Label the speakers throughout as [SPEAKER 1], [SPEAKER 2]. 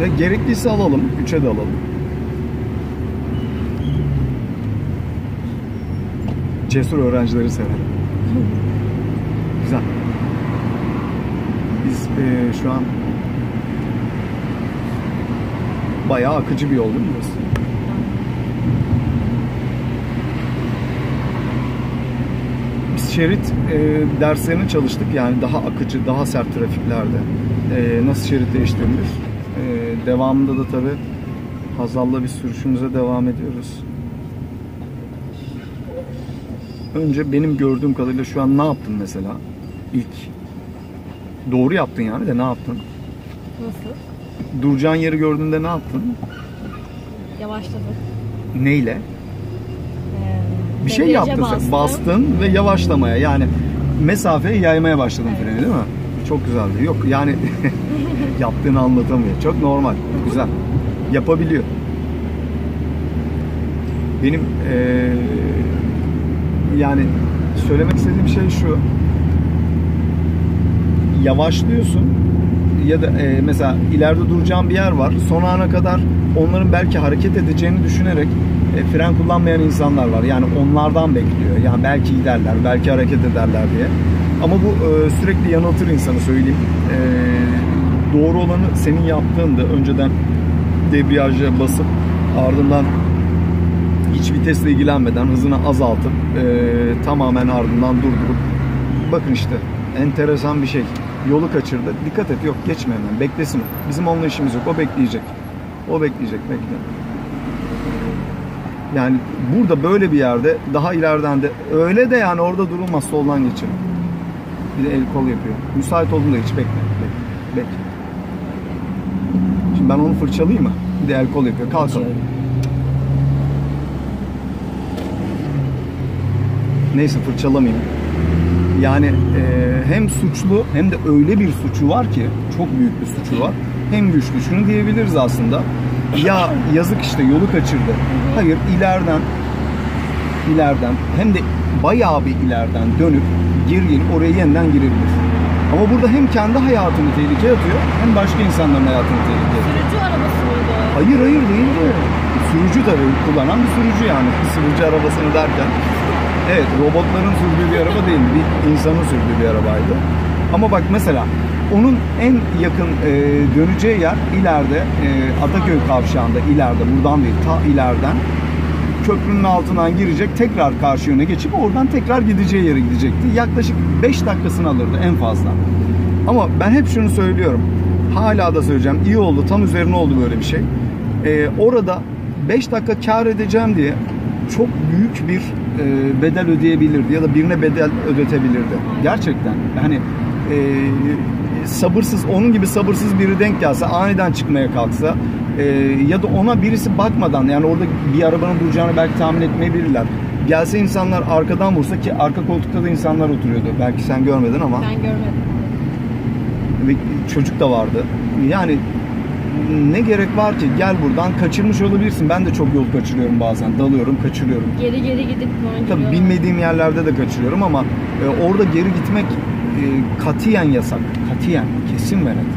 [SPEAKER 1] Ya gerekliyse alalım. 3'e de alalım. Cesur öğrencileri severim. Güzel. Biz e, şu an bayağı akıcı bir yol değil mi burası? Biz şerit e, derslerini çalıştık yani daha akıcı, daha sert trafiklerde e, nasıl şerit değiştirilir. E, devamında da tabi Hazal'la bir sürüşümüze devam ediyoruz. Önce benim gördüğüm kadarıyla şu an ne yaptın mesela? İlk doğru yaptın yani de ne yaptın?
[SPEAKER 2] Nasıl?
[SPEAKER 1] Duracağın yeri gördüğünde ne yaptın?
[SPEAKER 2] Yavaşladık.
[SPEAKER 1] Neyle?
[SPEAKER 2] Ee,
[SPEAKER 1] Bir şey yaptın sen. Bastın ve yavaşlamaya yani mesafeyi yaymaya başladın
[SPEAKER 2] Evet.
[SPEAKER 1] freni değil mi? Çok güzeldi. Yok yani yaptığını anlatamıyor. Çok normal. Güzel. Yapabiliyor. Benim eee, yani söylemek istediğim şey şu. Yavaşlıyorsun ya da eee, mesela ileride duracağın bir yer var. Son ana kadar onların belki hareket edeceğini düşünerek e, fren kullanmayan insanlar var. Yani onlardan bekliyor. Yani belki giderler, belki hareket ederler diye. Ama bu e, sürekli yanıltır insanı söyleyeyim. E, doğru olanı senin yaptığında önceden debriyaja basıp ardından hiç vitesle ilgilenmeden hızını azaltıp e, tamamen ardından durdurup bakın işte enteresan bir şey. Yolu kaçırdı. Dikkat et yok geçme hemen. Beklesin. Bizim onunla işimiz yok. O bekleyecek. O bekleyecek. Bekle. Yani burada böyle bir yerde daha ileriden de öyle de yani orada durulmaz soldan geçelim. Bir de el kol yapıyor. Müsait olduğunda hiç bekle. Bekle. bekle. Şimdi ben onu fırçalayayım mı? Bir de el kol yapıyor. Kalkalım. Neyse fırçalamayayım. Yani e, hem suçlu hem de öyle bir suçu var ki çok büyük bir suçu var. Hem güçlü şunu diyebiliriz aslında. Ya yazık işte yolu kaçırdı. Hayır ileriden ileriden hem de bayağı bir ileriden dönüp gir gir oraya yeniden girebilir. Ama burada hem kendi hayatını tehlikeye atıyor hem başka insanların hayatını tehlikeye atıyor.
[SPEAKER 2] Sürücü arabası mıydı?
[SPEAKER 1] Hayır hayır değil de. Sürücü tabii kullanan bir sürücü yani. Sürücü arabasını derken. Evet robotların sürdüğü bir araba değil. Bir insanın sürdüğü bir arabaydı. Ama bak mesela onun en yakın e, döneceği yer ileride e, Ataköy kavşağında ileride buradan değil ta ileriden köprünün altından girecek tekrar karşı yöne geçip oradan tekrar gideceği yere gidecekti. Yaklaşık 5 dakikasını alırdı en fazla. Ama ben hep şunu söylüyorum. Hala da söyleyeceğim. İyi oldu. Tam üzerine oldu böyle bir şey. Ee, orada 5 dakika kar edeceğim diye çok büyük bir e, bedel ödeyebilirdi ya da birine bedel ödetebilirdi. Gerçekten. Hani e, sabırsız, onun gibi sabırsız biri denk gelse, aniden çıkmaya kalksa e, ya da ona birisi bakmadan yani orada bir arabanın duracağını belki tahmin etmeyebilirler. Gelse insanlar arkadan vursa ki arka koltukta da insanlar oturuyordu. Belki sen görmedin ama
[SPEAKER 2] Ben görmedim.
[SPEAKER 1] ve çocuk da vardı. Yani ne gerek var ki gel buradan kaçırmış olabilirsin. Ben de çok yol kaçırıyorum bazen. Dalıyorum, kaçırıyorum.
[SPEAKER 2] Geri geri gidip sonra
[SPEAKER 1] Tabii bilmediğim yerlerde de kaçırıyorum ama e, orada geri gitmek e, katiyen yasak. Katiyen, kesin ve net.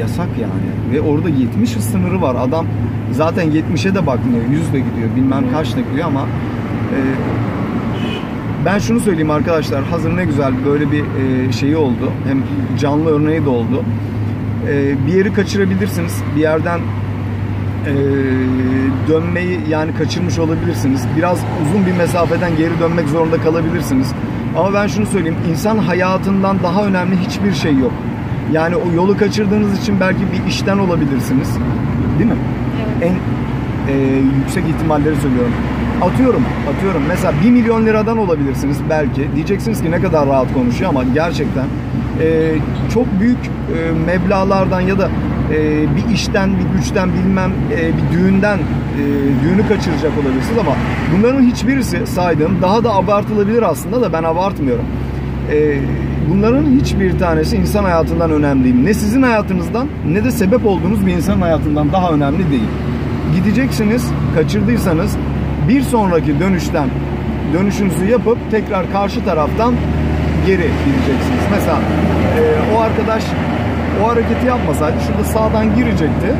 [SPEAKER 1] Yasak yani. Ve orada 70 hız sınırı var. Adam zaten 70'e de bakmıyor. 100 de gidiyor. Bilmem kaçla gidiyor ama e, ben şunu söyleyeyim arkadaşlar. Hazır ne güzel böyle bir e, şeyi oldu. Hem canlı örneği de oldu. E, bir yeri kaçırabilirsiniz. Bir yerden e, dönmeyi yani kaçırmış olabilirsiniz. Biraz uzun bir mesafeden geri dönmek zorunda kalabilirsiniz. Ama ben şunu söyleyeyim. insan hayatından daha önemli hiçbir şey yok. Yani o yolu kaçırdığınız için belki bir işten olabilirsiniz. Değil mi?
[SPEAKER 2] Evet.
[SPEAKER 1] En e, yüksek ihtimalleri söylüyorum. Atıyorum, atıyorum. Mesela 1 milyon liradan olabilirsiniz belki. Diyeceksiniz ki ne kadar rahat konuşuyor ama gerçekten e, çok büyük e, meblalardan ya da e, bir işten, bir güçten bilmem e, bir düğünden e, düğünü kaçıracak olabilirsiniz ama bunların hiçbirisi saydığım daha da abartılabilir aslında da ben abartmıyorum. E, bunların hiçbir tanesi insan hayatından önemli değil. Ne sizin hayatınızdan ne de sebep olduğunuz bir insanın hayatından daha önemli değil. Gideceksiniz, kaçırdıysanız bir sonraki dönüşten dönüşünüzü yapıp tekrar karşı taraftan geri gideceksiniz. Mesela e, o arkadaş o hareketi yapmasaydı şurada sağdan girecekti.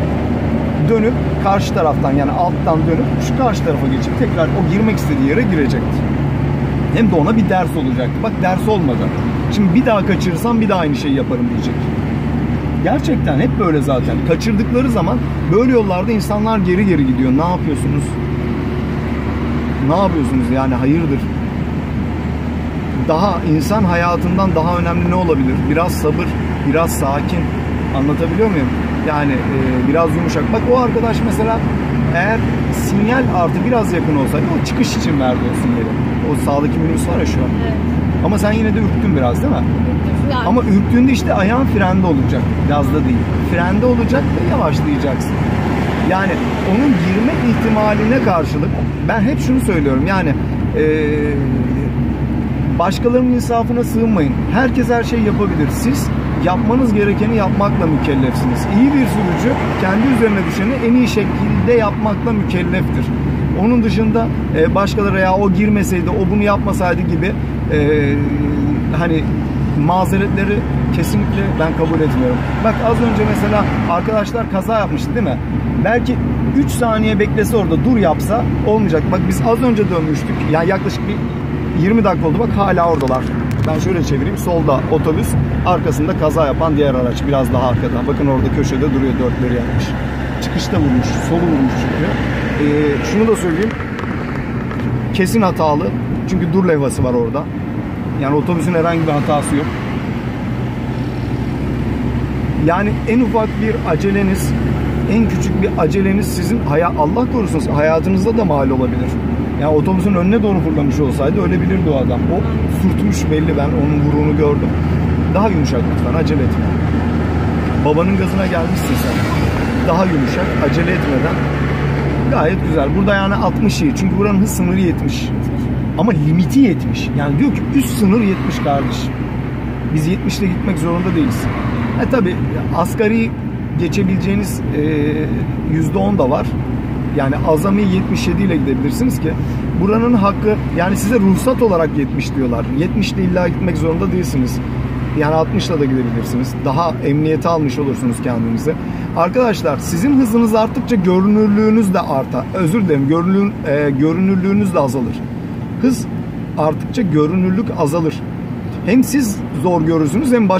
[SPEAKER 1] dönüp karşı taraftan yani alttan dönüp şu karşı tarafa geçip tekrar o girmek istediği yere girecekti. Hem de ona bir ders olacaktı. Bak ders olmadı. Şimdi bir daha kaçırırsam bir daha aynı şeyi yaparım diyecek. Gerçekten hep böyle zaten. Kaçırdıkları zaman böyle yollarda insanlar geri geri gidiyor. Ne yapıyorsunuz? Ne yapıyorsunuz yani hayırdır? Daha insan hayatından daha önemli ne olabilir? Biraz sabır, biraz sakin. Anlatabiliyor muyum? Yani e, biraz yumuşak. Bak o arkadaş mesela eğer sinyal artı biraz yakın olsaydı o çıkış için verdi o sinyali. O sağdaki minibüs var ya şu an.
[SPEAKER 2] Evet.
[SPEAKER 1] Ama sen yine de ürktün biraz değil mi?
[SPEAKER 2] Yani
[SPEAKER 1] Ama ürktüğünde işte ayağın frende olacak. Gazda değil. Frende olacak ve yavaşlayacaksın. Yani onun girme ihtimaline karşılık ben hep şunu söylüyorum. Yani eee başkalarının insafına sığınmayın. Herkes her şeyi yapabilir. Siz yapmanız gerekeni yapmakla mükellefsiniz. İyi bir sürücü kendi üzerine düşeni en iyi şekilde yapmakla mükelleftir. Onun dışında e, başkaları ya o girmeseydi, o bunu yapmasaydı gibi e, hani mazeretleri kesinlikle ben kabul etmiyorum. Bak az önce mesela arkadaşlar kaza yapmıştı değil mi? Belki 3 saniye beklese orada dur yapsa olmayacak. Bak biz az önce dönmüştük. Yani yaklaşık bir 20 dakika oldu bak hala oradalar. Ben şöyle çevireyim. Solda otobüs, arkasında kaza yapan diğer araç biraz daha arkadan. Bakın orada köşede duruyor dörtleri yapmış. Çıkışta vurmuş, solu vurmuş çünkü. Ee, şunu da söyleyeyim. Kesin hatalı. Çünkü dur levhası var orada. Yani otobüsün herhangi bir hatası yok. Yani en ufak bir aceleniz, en küçük bir aceleniz sizin haya Allah korusun hayatınızda da mal olabilir. Yani otobüsün önüne doğru fırlamış olsaydı ölebilirdi o adam. O sürtmüş belli ben onun vuruğunu gördüm. Daha yumuşak lütfen acele etme. Babanın gazına gelmişsin sen. Daha yumuşak acele etmeden. Gayet güzel. Burada yani 60 iyi. Çünkü buranın hız sınırı 70. Ama limiti 70. Yani diyor ki üst sınır 70 kardeş. Biz 70 ile gitmek zorunda değiliz. E tabi asgari geçebileceğiniz e, %10 da var. Yani azami 77 ile gidebilirsiniz ki buranın hakkı yani size ruhsat olarak 70 diyorlar. 70 ile illa gitmek zorunda değilsiniz. Yani 60 ile da gidebilirsiniz. Daha emniyete almış olursunuz kendinizi. Arkadaşlar sizin hızınız arttıkça görünürlüğünüz de artar. Özür dilerim görünür, e, görünürlüğünüz de azalır. Hız arttıkça görünürlük azalır. Hem siz zor görürsünüz hem başka